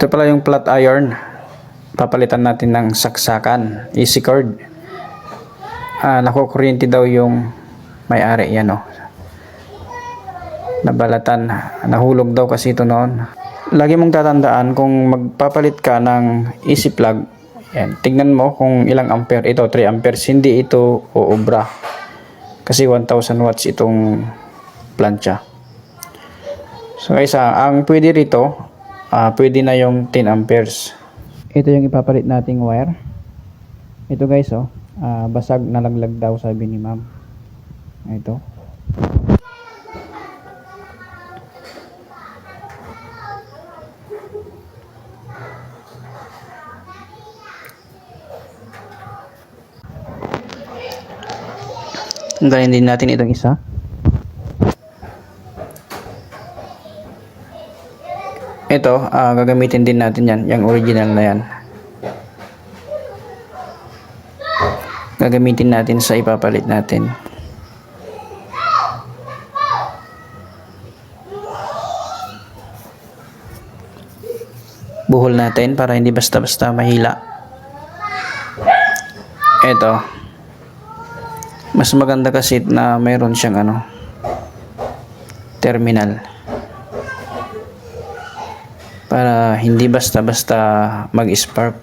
Ito pala yung flat iron. Papalitan natin ng saksakan. Easy cord. Ah, nakukuryente daw yung may-ari yan oh. Nabalatan. Nahulog daw kasi ito noon. Lagi mong tatandaan kung magpapalit ka ng easy plug. Yan. Tignan mo kung ilang ampere. Ito 3 amperes. Hindi ito uubra. Kasi 1000 watts itong plancha. So guys, ah, ang pwede rito, ah, pwede na yung 10 amperes. Ito yung ipapalit nating wire. Ito guys, oh, ah, basag nalaglag daw sabi ni ma'am. Ito. Tanggalin din natin itong isa. Ito, ah, gagamitin din natin yan, yung original na yan. Gagamitin natin sa ipapalit natin. Buhol natin para hindi basta-basta mahila. Ito. Mas maganda kasi na mayroon siyang ano, terminal para hindi basta-basta mag-spark.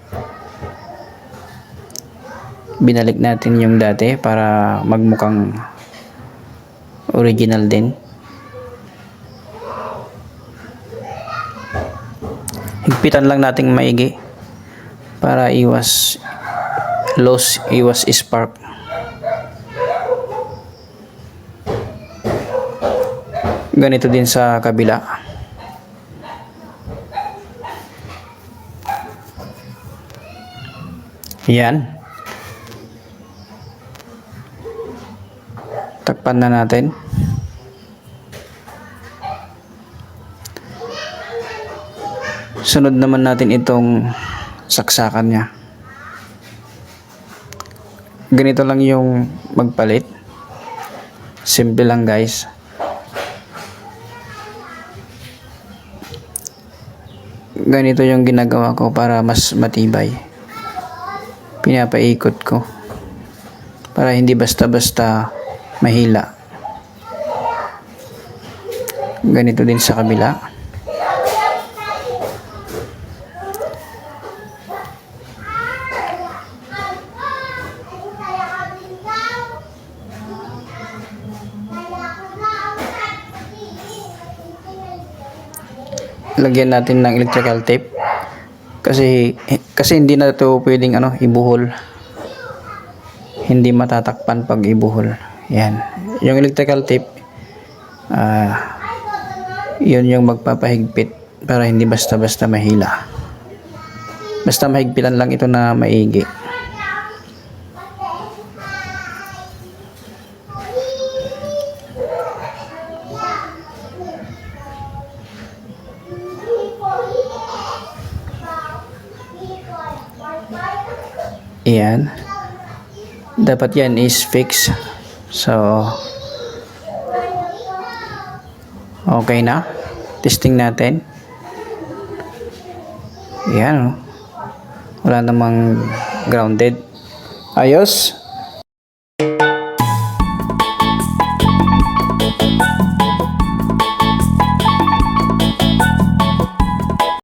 Binalik natin yung dati para magmukhang original din. Higpitan lang nating maigi para iwas loss, iwas spark. Ganito din sa kabila. Yan. Takpan na natin. Sunod naman natin itong saksakan niya. Ganito lang yung magpalit. Simple lang guys. Ganito yung ginagawa ko para mas matibay pinapaikot ko para hindi basta-basta mahila. Ganito din sa kabila. Lagyan natin ng electrical tape kasi kasi hindi na ito pwedeng ano ibuhol. Hindi matatakpan pag ibuhol. Yan. Yung electrical tape ah yun yung magpapahigpit para hindi basta-basta mahila. Basta mahigpitan lang ito na maigi Yan. Dapat yan is fix. So, okay na. Testing natin. Yan. oh. Wala namang grounded. Ayos.